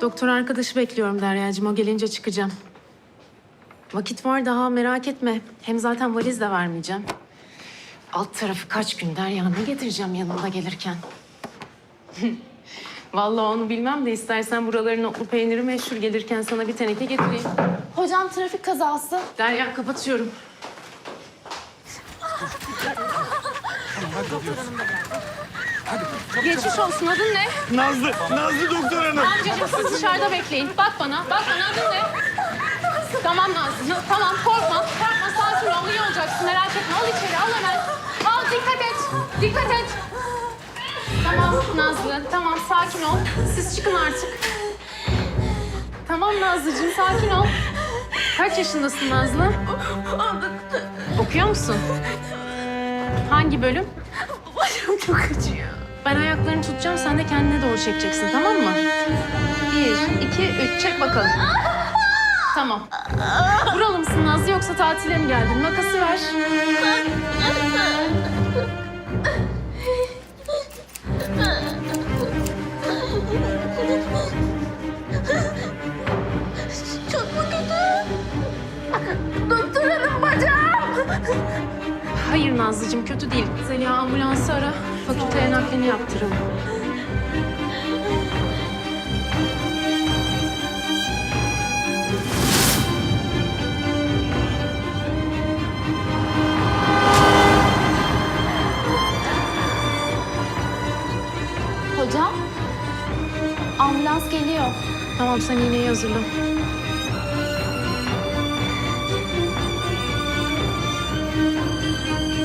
Doktor arkadaşı bekliyorum Derya'cığım. O gelince çıkacağım. Vakit var daha merak etme. Hem zaten valiz de vermeyeceğim. Alt tarafı kaç gün Derya ne getireceğim yanımda gelirken? Vallahi onu bilmem de istersen buraların otlu peyniri meşhur gelirken sana bir teneke getireyim. Hocam trafik kazası. Derya kapatıyorum. Geçmiş olsun adın ne? Nazlı, Nazlı doktor hanım. Amcacığım siz dışarıda bekleyin. Bak bana, bak bana adın ne? Tamam Nazlı, tamam korkma. Korkma, sakin ol, iyi olacaksın. Merak etme, al içeri, al hemen. Al, dikkat et, dikkat et. Tamam Nazlı, tamam sakin ol. Siz çıkın artık. Tamam Nazlıcığım, sakin ol. Kaç yaşındasın Nazlı? Okuyor musun? Hangi bölüm? Başım çok acıyor. Ben ayaklarını tutacağım, sen de kendine doğru çekeceksin, tamam mı? Bir, iki, üç, çek bakalım. Tamam. Buralı mısın Nazlı yoksa tatile mi geldin? Makası ver. Hayır Nazlıcığım, kötü değil. Zeliha ambulansı ara, fakülteye naklini yaptıralım. Hocam, ambulans geliyor. Tamam, sen iğneyi hazırla. Música